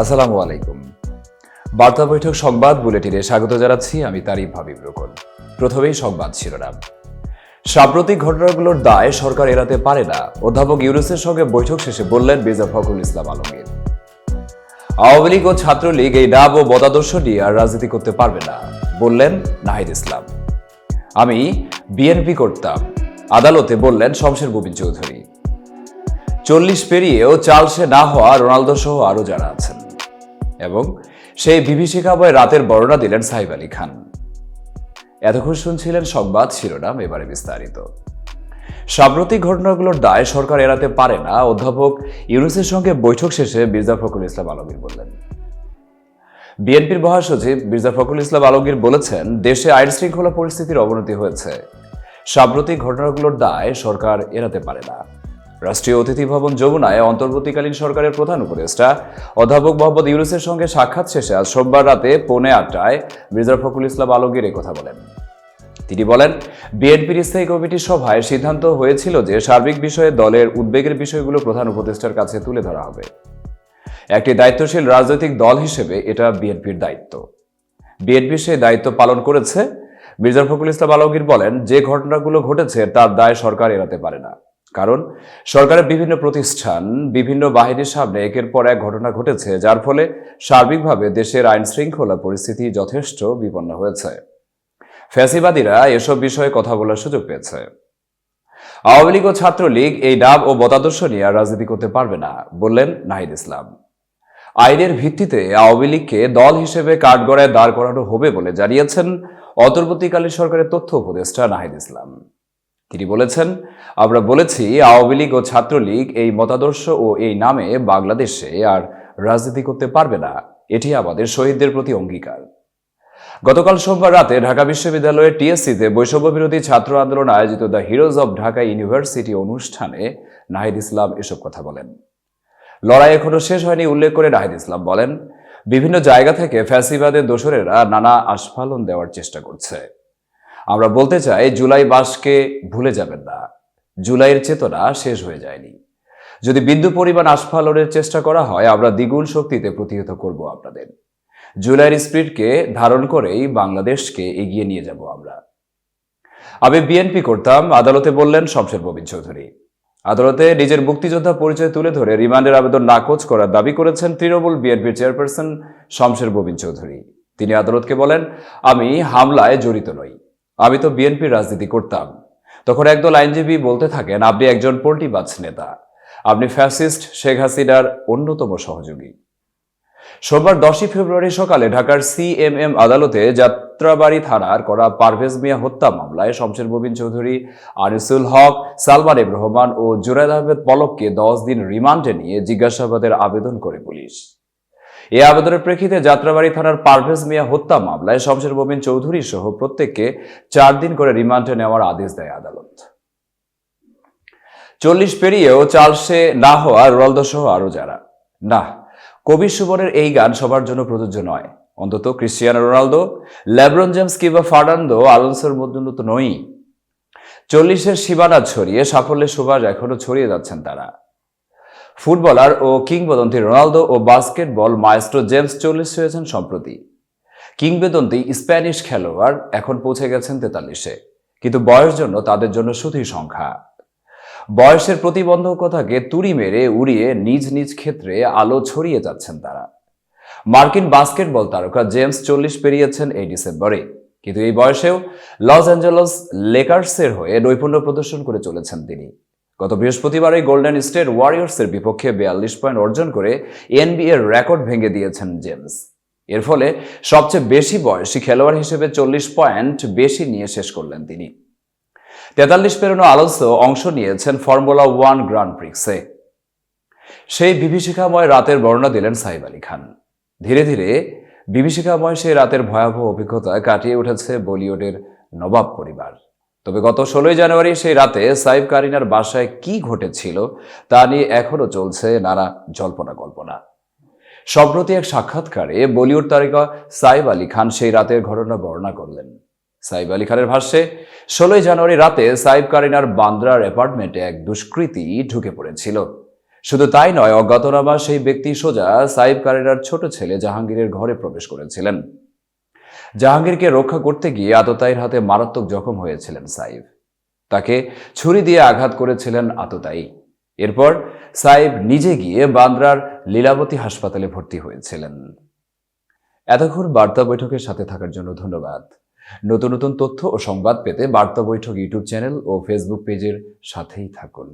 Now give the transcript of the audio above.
আসসালামু আলাইকুম। বার্তা বৈঠক সংবাদ বুলেটিনে স্বাগত জানাচ্ছি আমি তারিফ হাবিব রকন। প্রথমেই সংবাদ শিরোনাম। সাম্প্রতিক ঘটনাগুলোর দায় সরকার এড়াতে পারে না, অধ্যাপক ইউনুসের সঙ্গে বৈঠক শেষে বললেন মির্জা ফখরুল ইসলাম আলমগীর। আওয়ামী লীগ ও ছাত্রলীগ এই ডাব ও মতাদর্শ নিয়ে আর রাজনীতি করতে পারবে না, বললেন নাহিদ ইসলাম। আমি বিএনপি করতাম আদালতে বললেন শমশের মুবিন চৌধুরী। চল্লিশ পেরিয়েও চালসে না হওয়া রোনালদো সহ আরও যারা আছেন। এবং সেই বিভীষিকাময় রাতের বর্ণনা দিলেন সাহিব আলী খান। এতক্ষণ শুনছিলেন সংবাদ শিরোনাম এবারে বিস্তারিত। সাম্প্রতিক ঘটনাগুলোর দায় সরকার এড়াতে পারে না, অধ্যাপক ইউনুসের সঙ্গে বৈঠক শেষে মির্জা ফখরুল ইসলাম আলমগীর বললেন। বিএনপির মহাসচিব মির্জা ফখরুল ইসলাম আলমগীর বলেছেন, দেশে আইন শৃঙ্খলা পরিস্থিতির অবনতি হয়েছে। সাম্প্রতিক ঘটনাগুলোর দায় সরকার এড়াতে পারে না। রাষ্ট্রীয় অতিথি ভবন যমুনায় অন্তর্বর্তীকালীন সরকারের প্রধান উপদেষ্টা অধ্যাপক মোহাম্মদ ইউনুসের সঙ্গে সাক্ষাৎ শেষে আজ সোমবার রাতে পৌনে আটটায় মির্জা ফখরুল ইসলাম আলমগীর কথা বলেন। তিনি বলেন, বিএনপির স্থায়ী কমিটির সভায় সিদ্ধান্ত হয়েছিল যে সার্বিক বিষয়ে দলের উদ্বেগের বিষয়গুলো প্রধান উপদেষ্টার কাছে তুলে ধরা হবে। একটি দায়িত্বশীল রাজনৈতিক দল হিসেবে এটা বিএনপির দায়িত্ব। বিএনপি সেই দায়িত্ব পালন করেছে মির্জা ফখরুল ইসলাম আলমগীর বলেন, যে ঘটনাগুলো ঘটেছে তার দায় সরকার এড়াতে পারে না। কারণ, সরকারের বিভিন্ন প্রতিষ্ঠান, বিভিন্ন বাহিনীর সামনে একের পর এক ঘটনা ঘটেছে, যার ফলে সার্বিকভাবে দেশের আইন শৃঙ্খলা পরিস্থিতি যথেষ্ট বিপন্ন হয়েছে। ফ্যাসিবাদীরা এসব বিষয়ে কথা বলার সুযোগ পেয়েছে। আওয়ামী লীগ ও ছাত্রলীগ এই ডাব ও মতাদর্শ নিয়ে আর রাজনীতি করতে পারবে না, বললেন নাহিদ ইসলাম। আইনের ভিত্তিতে আওয়ামী লীগকে দল হিসেবে কাঠগড়ায় দাঁড় করানো হবে বলে জানিয়েছেন অন্তর্বর্তীকালীন সরকারের তথ্য উপদেষ্টা নাহিদ ইসলাম। তিনি বলেছেন, আমরা বলেছি, আওয়ামী লীগ ও ছাত্রলীগ এই মতাদর্শ ও এই নামে বাংলাদেশে আর রাজনীতি করতে পারবে না। এটি আমাদের শহীদদের প্রতি অঙ্গীকার। গতকাল সোমবার রাতে ঢাকা বিশ্ববিদ্যালয়ের টিএসসিতে বৈষম্য বিরোধী ছাত্র আন্দোলন আয়োজিত the heroes of Dhaka university অনুষ্ঠানে নাহিদ ইসলাম এসব কথা বলেন। লড়াই এখনও শেষ হয়নি, উল্লেখ করে নাহিদ ইসলাম বলেন বিভিন্ন জায়গা থেকে ফ্যাসিবাদের দোসরেরা নানা আস্ফালন দেওয়ার চেষ্টা করছে। আমরা বলতে চাই, জুলাই মাসকে ভুলে যাবেন না। জুলাইয়ের চেতনা শেষ হয়ে যায়নি। যদি বিন্দু পরিমাণ আস্ফালনের চেষ্টা করা হয়, আমরা দ্বিগুণ শক্তিতে প্রতিহত করব আপনাদের। জুলাইয়ের স্পিরিটকে ধারণ করেই বাংলাদেশকে এগিয়ে নিয়ে যাব আমরা। আমি বিএনপি করতাম, আদালতে বললেন, শমশের প্রবীণ চৌধুরী। আদালতে নিজের মুক্তিযোদ্ধা পরিচয় তুলে ধরে রিমান্ডের আবেদন নাকচ করার দাবি করেছেন তৃণমূল বিএনপির চেয়ারপারসন শমশের গোবিন্দ চৌধুরী। তিনি আদালতকে বলেন, আমি হামলায় জড়িত নই। আমি তো বিএনপির রাজনীতি করতাম। তখন একদল আইনজীবী বলতে থাকেন, আপনি একজন পোল্টিবাজ নেতা। আপনি ফ্যাসিস্ট শেখ হাসিনার অন্যতম সহযোগী। সোমবার দশই ফেব্রুয়ারি সকালে ঢাকার সিএমএম আদালতে যাত্রাবাড়ি থানার করা পারভেজ মিয়া হত্যা মামলায় শমশের মুবিন চৌধুরী, আনিসুল হক, সালমান এব রহমান ও জুরাদ আহমেদ পলককে দশ দিন রিমান্ডে নিয়ে জিজ্ঞাসাবাদের আবেদন করে পুলিশ। এ আবেদনের প্রেক্ষিতে যাত্রাবাড়ি থানার পারভেজ মিয়া হত্যা মামলায় শমশের মুবিন চৌধুরী সহ প্রত্যেককে চার দিন করে রিমান্ডে নেওয়ার আদেশ দেয় আদালত। চল্লিশ পেরিয়েও চালসে না হওয়া রোনালদো সহ আরও যারা। না কবির সুবনের এই গান সবার জন্য প্রযোজ্য নয়। অন্তত ক্রিশ্চিয়ানো রোনালদো, লেব্রন জেমস কিংবা ফার্নান্দো, আলোনসোর মধ্যে নই। চল্লিশের সীমানা ছড়িয়ে সাফল্যের সুবাস এখনও ছড়িয়ে যাচ্ছেন তারা। ফুটবলার ও কিংবদন্তি রোনালদো ও বাস্কেটবল মায়েস্ট্রো জেমস চল্লিশ হয়েছেন সম্প্রতি। কিংবদন্তি স্প্যানিশ খেলোয়াড় এখন পৌঁছে গেছেন তেতাল্লিশে, কিন্তু বয়স জন্য তাদের জন্য শুধুই সংখ্যা। বয়সের প্রতিবন্ধকতাকে তুড়ি মেরে উড়িয়ে নিজ নিজ ক্ষেত্রে আলো ছড়িয়ে যাচ্ছেন তারা। মার্কিন বাস্কেটবল তারকা জেমস চল্লিশ পেরিয়েছেন এই ডিসেম্বরে। কিন্তু এই বয়সেও লস অ্যাঞ্জেলস লেকার্সের হয়ে নৈপুণ্য প্রদর্শন করে চলেছেন তিনি। গত বৃহস্পতিবারে গোল্ডেন স্টেট ওয়ারিয়র্সের বিপক্ষে বিয়াল্লিশ পয়েন্ট অর্জন করে এনবিএর রেকর্ড ভেঙে দিয়েছেন জেমস। এর ফলে সবচেয়ে বেশি বয়সী খেলোয়াড় হিসেবে চল্লিশ পয়েন্ট বেশি নিয়ে শেষ করলেন তিনি। তেতাল্লিশ পেরোনো আলোসো অংশ নিয়েছেন ফর্মুলা ওয়ান গ্রান্ড প্রিক্সে। সেই বিভীষিকাময় রাতের বর্ণনা দিলেন সাইব আলী খান। ধীরে ধীরে বিভীষিকাময় সেই রাতের ভয়াবহ অভিজ্ঞতা কাটিয়ে উঠেছে বলিউডের নবাব পরিবার। তবে গত ষোলোই জানুয়ারি সেই রাতে সাইব কারিনার বাসায় কি ঘটেছিল তা নিয়ে এখনও চলছে নানা জল্পনা কল্পনা। সম্প্রতি এক সাক্ষাৎকারে বলিউড তারকা সাইব আলী খান সেই রাতের ঘটনা বর্ণনা করলেন। সাইব আলী খানের ভাষ্যে, ষোলোই জানুয়ারি রাতে সাইব কারিনার বান্দ্রার অ্যাপার্টমেন্টে এক দুষ্কৃতী ঢুকে পড়েছিল। শুধু তাই নয়, অজ্ঞাতনামা সেই ব্যক্তি সোজা সাইব কারিনার ছোট ছেলে জাহাঙ্গীরের ঘরে প্রবেশ করেছিলেন। জাহাঙ্গীরকে রক্ষা করতে গিয়ে আততায়ীর হাতে মারাত্মক জখম হয়েছিলেন সাইব। তাকে ছুরি দিয়ে আঘাত করেছিলেন আততায়ী। এরপর সাইব নিজে গিয়ে বান্দ্রার লীলাবতী হাসপাতালে ভর্তি হয়েছিলেন। এতক্ষণ বার্তা বৈঠকের সাথে থাকার জন্য ধন্যবাদ। নতুন নতুন তথ্য ও সংবাদ পেতে বার্তা বৈঠক ইউটিউব চ্যানেল ও ফেসবুক পেজের সাথেই থাকুন।